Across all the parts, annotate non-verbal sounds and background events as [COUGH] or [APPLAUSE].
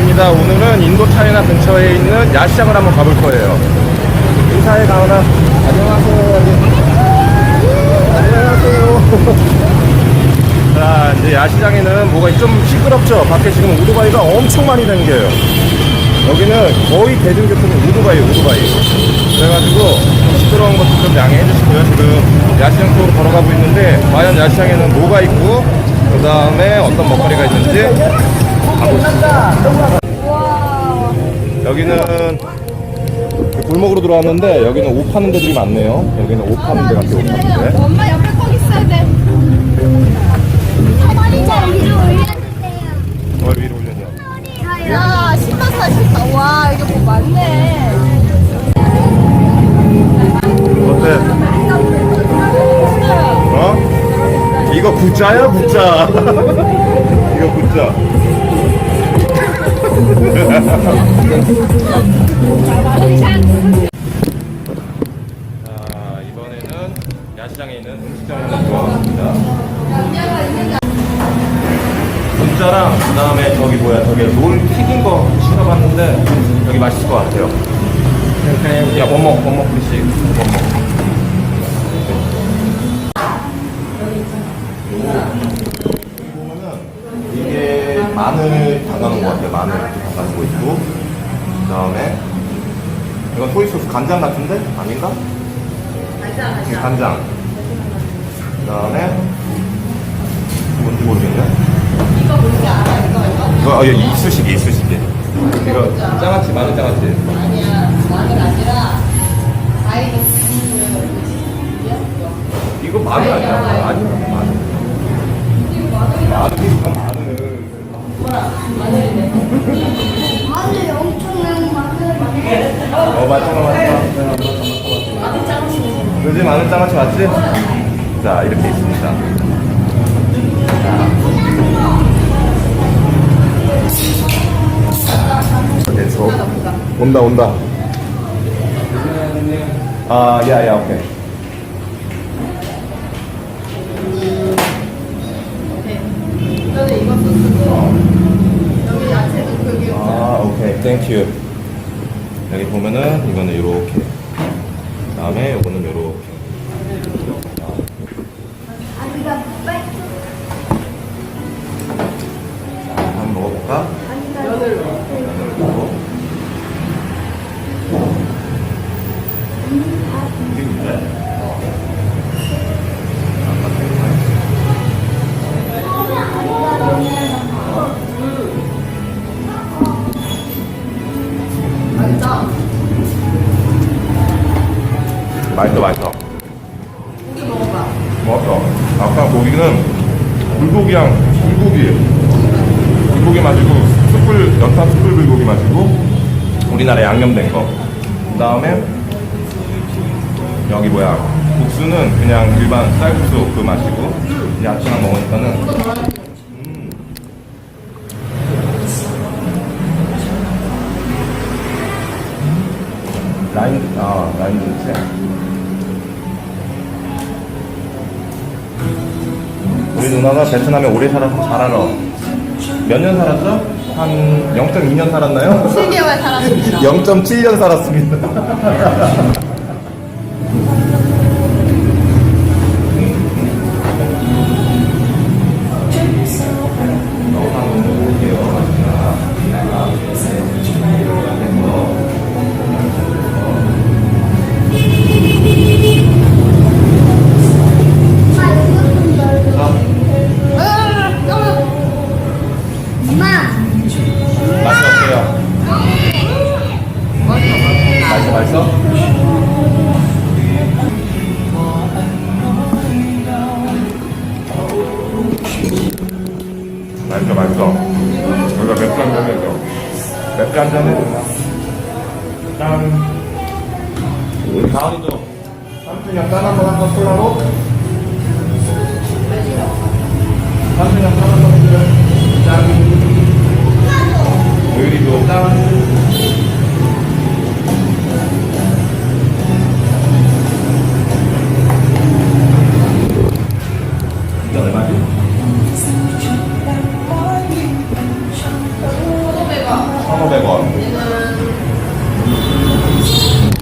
운노입니다. 오늘은 인도 차이나 근처에 있는 야시장을 한번 가볼 거예요. 인사해 가오나. 안녕하세요. 안녕하세요. [LAUGHS] 자, 이제 야시장에는 뭐가 좀 시끄럽죠? 밖에 지금 오토바이가 엄청 많이 다녀요. 여기는 거의 대중교통이 오토바이, 오토바이. 그래가지고 좀 시끄러운 것도 좀 양해해 주시고요. 지금 야시장 쪽으로 걸어가고 있는데, 과연 야시장에는 뭐가 있고, 그 다음에 어떤 먹거리가 있는지. 여기는 그 골목으로 들어왔는데, 여기는 옷 파는 데들이 많네요. 여기는 옷 파는 데 같아요, 옷 파는 데. 엄마 옆에 꼭 있어야 돼. 어머니 잘 위로 올려주세요. 어, 위로 올려줘. 야, 신발 사 신발. 와, 이게 뭐 많네. 어때? 어? 이거 굿자야, 굿자. [LAUGHS] 이거 굿자. 자, 이번에는 야시장에 있는 음식점에 한번 들어가봤습니다. 굿자랑 그 다음에 저기 뭐야, 저기 롤 튀긴 거 시켜봤는데 여기 맛있을 것 같아요. 야, 원먹, 원먹 플리시. 원먹. 여기 보면은 이게 마늘 담가놓은 것 같아요. 마늘 이렇게 담가놓고 있고. 그 다음에 이건 소이소스 간장 같은데? 아닌가? 간장. 간장. 그 다음에 뭔지 모르겠네. 이거 뭔지 알아? 이거 이거? 이거 어, 이쑤시개, 이쑤시개. 이거 장아찌, 마늘 장아찌. 이거 마늘 아니야? 아니야, 마늘. 마늘이 다 마늘. 마늘 엄청난 마늘. 어, 맞지? 자, 이렇게 있습니다. 자. 됐어. 온다, 온다. 아, 야, 야, 오케이. 땡큐. 여기 보면은 이거는 요렇게. 다음에 요거는 요렇게. 맛있어, 맛있어. 고기 먹어봐. 먹었어. 아까 고기는 불고기랑 불고기. 불고기 마시고 숯불, 연탄 숯불 불고기 마시고 우리나라 양념된 거. 그 다음에 여기 뭐야. 국수는 그냥 일반 쌀국수 그 마시고 야채랑 먹으니까는 음. 라인, 아, 라인 우 누나가 베트남에 오래 살아서 잘 알아. 몇 년 살았죠? 한 0.2년 살았나요? 7개월 살았습니다. [LAUGHS] 0.7년 살았습니다. 맛있어, 맛있어. 여기가 맥주 한잔 해줘. 맥주 한잔 해줘. 짠. 우리 가은이도 삼촌이랑 짠 한번 할까, 콜라로? 삼촌이랑 짠 한번 1,500원.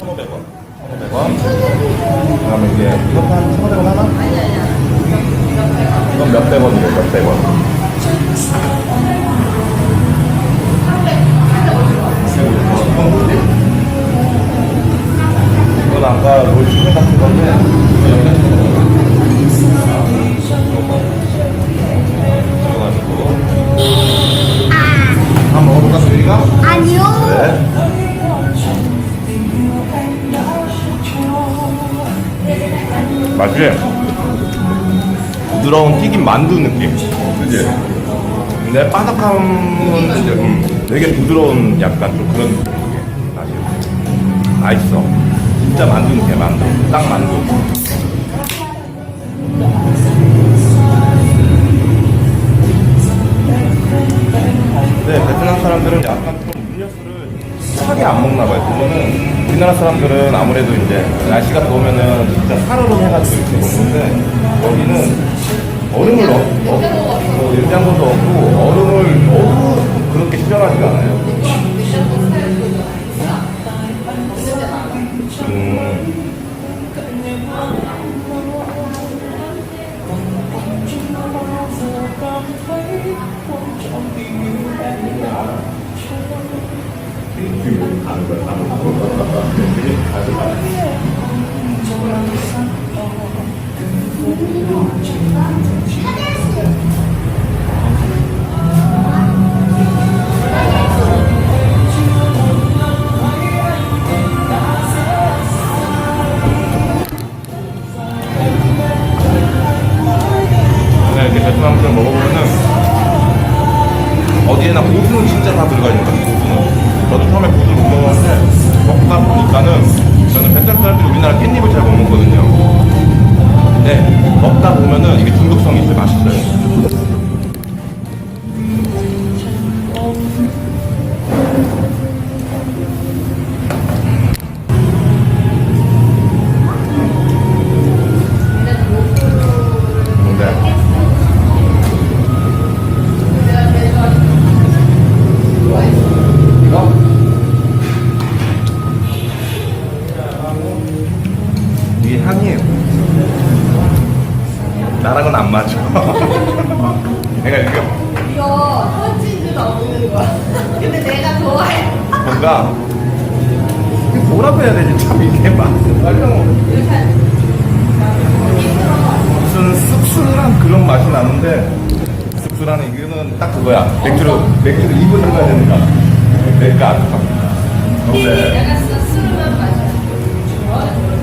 1,500원. 1,500원. 그 다음에 이게, 이것도 한 1,500원 하나? 아니, 아니야. 이건 몇백 원이에요, 몇백 원. 이건 아까 롤치킨 같은 건데, 맛이 부드러운 튀김 만두 느낌. 그지? 근데 바삭함은 이제 음, 되게 부드러운 약간 좀 그런 느낌이에요. 맛이. 맛있어. 진짜 만두 느낌, 만두. 딱 만두. 근데 베트남 사람들은 약간 좀 음료수를 차게 안 먹나 봐요. 그거는 우리나라 사람들은 아무래도 이제 날씨가 더우면은 사르르 해가지고 이렇게 먹는데 여기는 얼음을 넣, 넣, 뭐 냉장고도 없고 얼음을 너무 그렇게 싫어하지가 않아요. 음. 그냥 [LAUGHS] 이렇게 베트남 음식 먹어보면은 어디에나 고수는 진짜 다 들어가 있는 것 같아요, 고수는. 저도 처음에 고수를 못 먹었는데, 먹다 보니까는, 저는 베트남 사람들이 우리나라 깻잎을 잘 못 먹거든요. 근데, 먹다 보면은 이게 중독성이 있어요, 맛있어요. 나랑은 안 맞아. [LAUGHS] 내가 이렇게 이거 터치즈가 없는 거야. 근데 내가 좋아해. 뭔가 이게 뭐라고 해야 되지? 참 이게 맛은 설명 무슨 씁쓸한 그런 맛이 나는데 씁쓸한 이거는 딱 그거야. 맥주로 맥주로 입을 들어가야 된다. 내가 안 타. 근데 내가 쓰면 맛있어.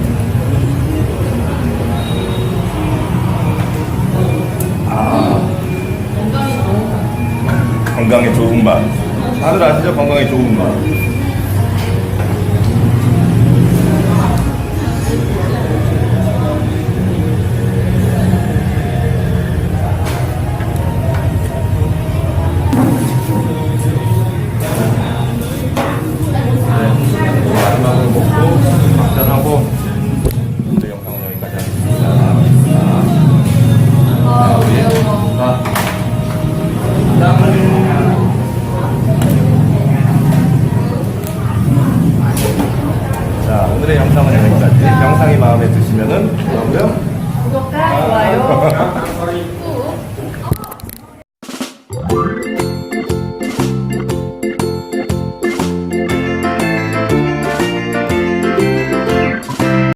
건강에 좋은 맛. 다들 아시죠? 건강에 좋은 맛. 오늘의 영상은 여기까지. 영상이 마음에 드시면은 뭐라고요? 구독과 좋아요. [LAUGHS]